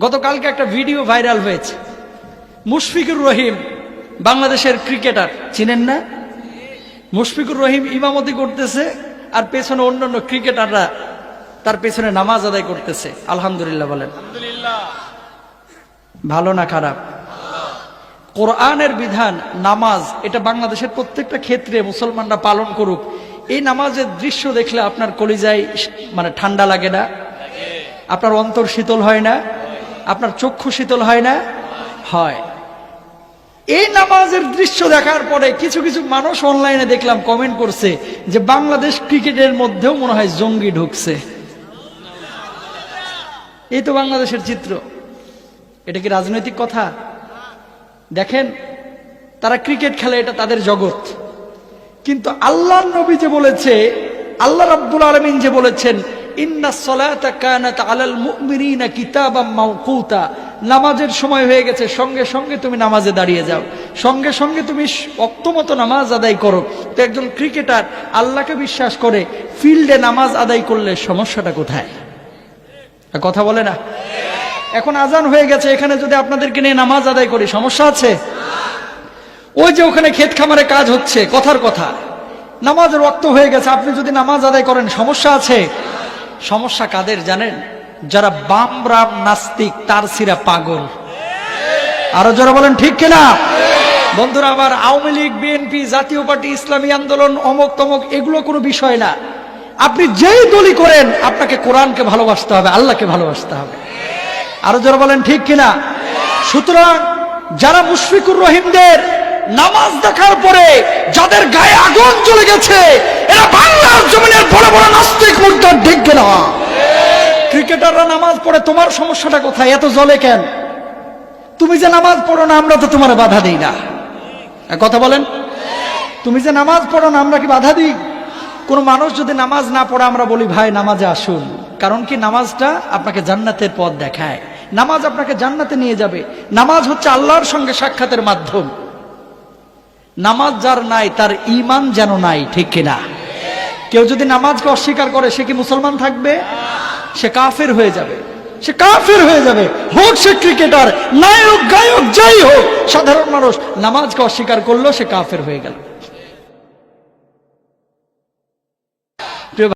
গতকালকে একটা video viral হয়েছে। মুশফিকুর রহিম বাংলাদেশের ক্রিকেটার। চিনেন না? মুশফিকুর রহিম ইমামতি করতেছে আর পেছনে অন্যান্য ক্রিকেটাররা তার পেছনে নামাজ আদায় করতেছে। আলহামদুলিল্লাহ বলেন। ভালো না খারাপ? কোরআনের বিধান নামাজ এটা বাংলাদেশের প্রত্যেকটা ক্ষেত্রে মুসলমানরা পালন করুক। এই নামাজের দৃশ্য দেখলে আপনার কলিজায় মানে ঠান্ডা লাগে না? আপনার অন্তর শীতল হয় না? আপনার চক্ষু শীতল হয় না? হয়। এই নামাজের দৃশ্য দেখার পরে কিছু কিছু মানুষ অনলাইনে দেখলাম কমেন্ট করছে যে বাংলাদেশ ক্রিকেটের মধ্যেও মনে হয় জঙ্গি ঢুকছে। এই তো বাংলাদেশের চিত্র। এটা কি রাজনৈতিক কথা? দেখেন, তারা ক্রিকেট খেলে, এটা তাদের জগৎ। কিন্তু আল্লাহ নবী যে বলেছে, আল্লাহ রাব্বুল আলমিন যে বলেছেন নামাজের সময় হয়ে গেছে, সঙ্গে সঙ্গে তুমি নামাজে দাঁড়িয়ে যাও। সঙ্গে সঙ্গে তুমি অক্তমতো নামাজ আদায় করো। তো একজন ক্রিকেটার আল্লাহকে বিশ্বাস করে, ফিল্ডে নামাজ আদায় করলে সমস্যাটা কোথায়? কথা বলে না? এখন আজান হয়ে গেছে, এখানে যদি আপনাদেরকে নিয়ে নামাজ আদায় করি, সমস্যা আছে? ওই যে ওখানে ক্ষেত খামারে কাজ হচ্ছে, কথার কথা। নামাজের রক্ত হয়ে গেছে, আপনি যদি নামাজ আদায় করেন, সমস্যা আছে? সমস্যা কাদের জানেন? যারা বাম রাম নাস্তিক, তার সিরা পাগল। আরও যারা বলেন, ঠিক কিনা? বন্ধুরা আমার আওয়ামী লীগ, বিএনপি, জাতীয় পার্টি, ইসলামী আন্দোলন, অমক তমক, এগুলো কোনো বিষয় না। আপনি যেই দলি করেন, আপনাকে কোরআনকে ভালোবাসতে হবে, আল্লাহকে ভালোবাসতে হবে। আরও যারা বলেন, ঠিক কিনা? সুতরাং যারা মুশফিকুর রহিমদের নামাজ দেখার পরে যাদের গায়ে আগুন চলে গেছে, এরা বাংলার জমিনের বড় বড় নাস্তিক ক্রিকেটাররা নামাজ পড়ে, তোমার সমস্যাটা কোথায়? এত জলে কেন? তুমি যে নামাজ পড়ো না, আমরা তো তোমার বাধা দিই না। কথা বলেন? তুমি যে নামাজ পড়ো না, আমরা কি বাধা দিই? কোনো মানুষ যদি নামাজ না পড়ে, আমরা বলি, ভাই, নামাজে আসুন। কারণ কি, নামাজটা আপনাকে জান্নাতের পথ দেখায়। নামাজ আপনাকে জান্নাতে নিয়ে যাবে। নামাজ হচ্ছে আল্লাহর সঙ্গে সাক্ষাতের মাধ্যম। নামাজ যার নাই, তার ইমান যেন নাই, ঠিক কিনা? কেউ যদি নামাজকে অস্বীকার করে, সে কি মুসলমান থাকবে? সে কাফের হয়ে যাবে। সে কাফের হয়ে যাবে। হোক সে ক্রিকেটার, নায়ক, গায়ক, যাই হোক, সাধারণ মানুষ নামাজকে অস্বীকার করল সে কাফের হয়ে গেল।